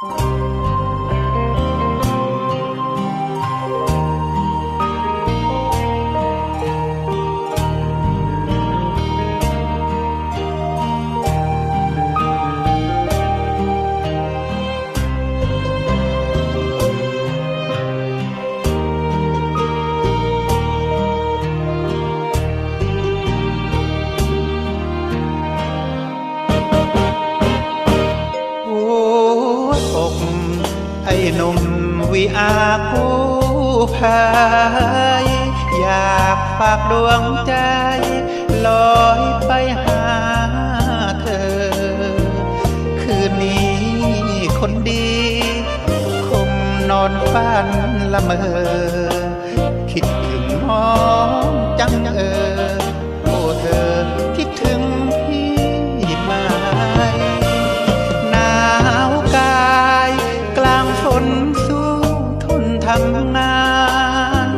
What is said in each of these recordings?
หั หนุ่มวีอาผู้พายอยากฝากดวงใจ ลอยไปหาเธอ คืนนี้คนดี คงนอนฝันละเมอ คิดถึงน้อง ทำงาน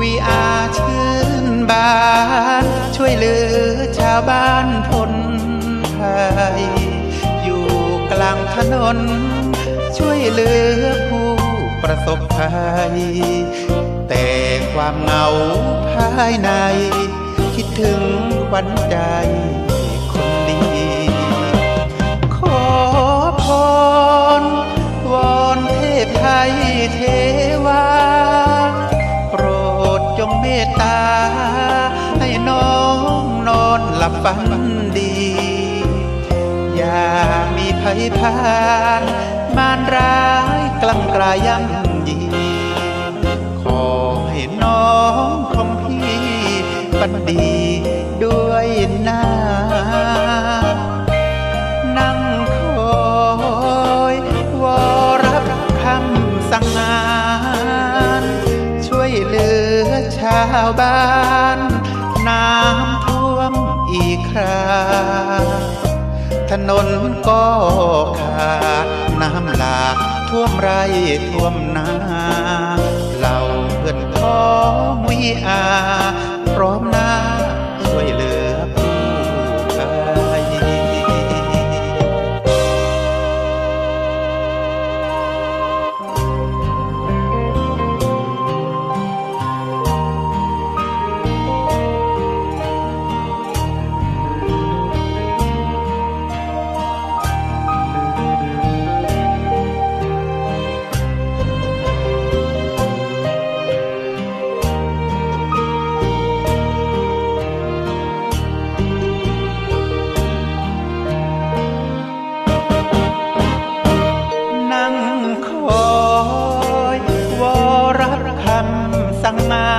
วีอาชื่นบาน ช่วยเหลือชาวบ้านพ้นภัยอยู่กลางถนน ช่วยเหลือผู้ประสบภัย แต่ความเหงาภายใน คิดถึงขวัญใจ ลับฝันดี อย่ามีภัยพานมารร้ายกลังกลายย่ำยีขอให้น้องของพี่ปันดีด้วยหน้า อีกคราถนนก็ขาดน้ำหลากท่วมไรท่วมนาเราเพื่อนพ้องวิอา พร้อมหน้าา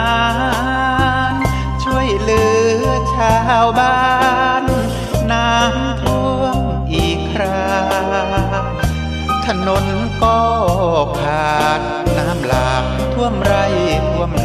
น ช่วยเหลือชาวบ้าน น้ำท่วมอีกคราถนนก็ขาดน้ำหลากท่วมไรท่วมนา